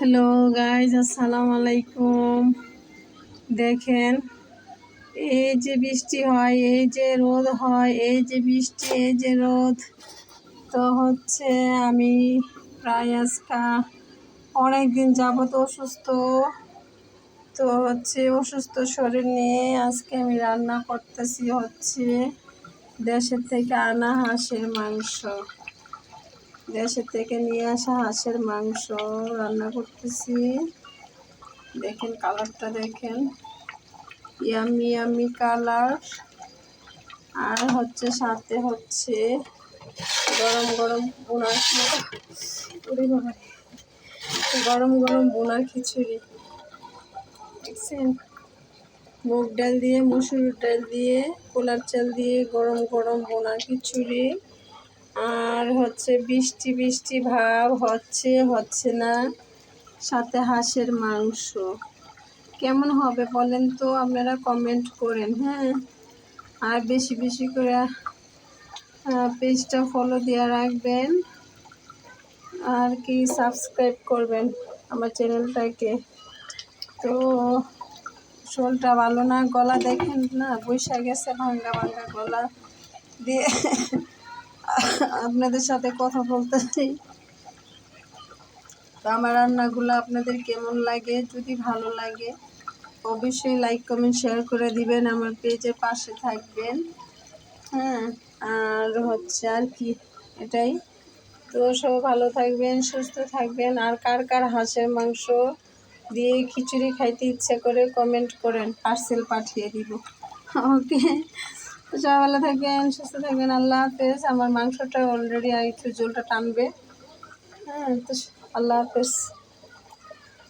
Hello guys আসসালামু আলাইকুম দেখেন এই যে বৃষ্টি হয়, এই যে রোদ হয়, এই যে বৃষ্টি, এই যে রোদ। তো হচ্ছে আমি প্রায় আজকা অনেক দিন যাবত অসুস্থ। তো হচ্ছে অসুস্থ শরীর নিয়ে আজকে আমি রান্না করতেছি হচ্ছে দেশের থেকে আনা হাঁসের মাংস। দেশের থেকে নিয়ে আসা হাঁসের মাংস রান্না করতেছি। দেখেন কালারটা দেখেন। Yummy yummy colour. আর হচ্ছে সাথে হচ্ছে গরম গরম বোনার গরম গরম বোনার খিচুড়ি। দেখছেন? মুগ ডাল দিয়ে, মুসুর ডাল দিয়ে কোলার চাল দিয়ে গরম গরম বোনার খিচুড়ি। আর হচ্ছে বৃষ্টি বৃষ্টি ভাব হচ্ছে হচ্ছে না। সাথে হাঁসের মাংস। কেমন হবে বলেন তো? আপনারা কমেন্ট করেন হ্যাঁ? আর বেশি বেশি করে পেজটা ফলো দিয়ে রাখবেন। আর কি সাবস্ক্রাইব করবেন আমার চ্যানেলটাকে তো, শোলটা ভালো না? গলা দেখেন না? বৈশা গেছে ভাঙ্গা ভাঙ্গা গলা দিয়ে। আপনাদের সাথে কথা বলতেছি তো আমার রান্নাগুলো আপনাদের কেমন লাগে? যদি ভালো লাগে, অবশ্যই লাইক কমেন্ট শেয়ার করে দিবেন। আমার পেজের পাশে থাকবেন। হ্যাঁ আর হচ্ছে আর কি, এটাই। তো সব ভালো থাকবেন, সুস্থ থাকবেন। আর কার কার হাঁসের মাংস দিয়ে খিচুড়ি খাইতে ইচ্ছে করে কমেন্ট করেন পার্সেল পাঠিয়ে দিব। ওকে? ভালো থাকবেন সুস্থ থাকবেন আল্লাহ হাফেজ। আমার মাংসটা অলরেডি একটু জলটা টানবে। হ্যাঁ তো আল্লাহ হাফেজ।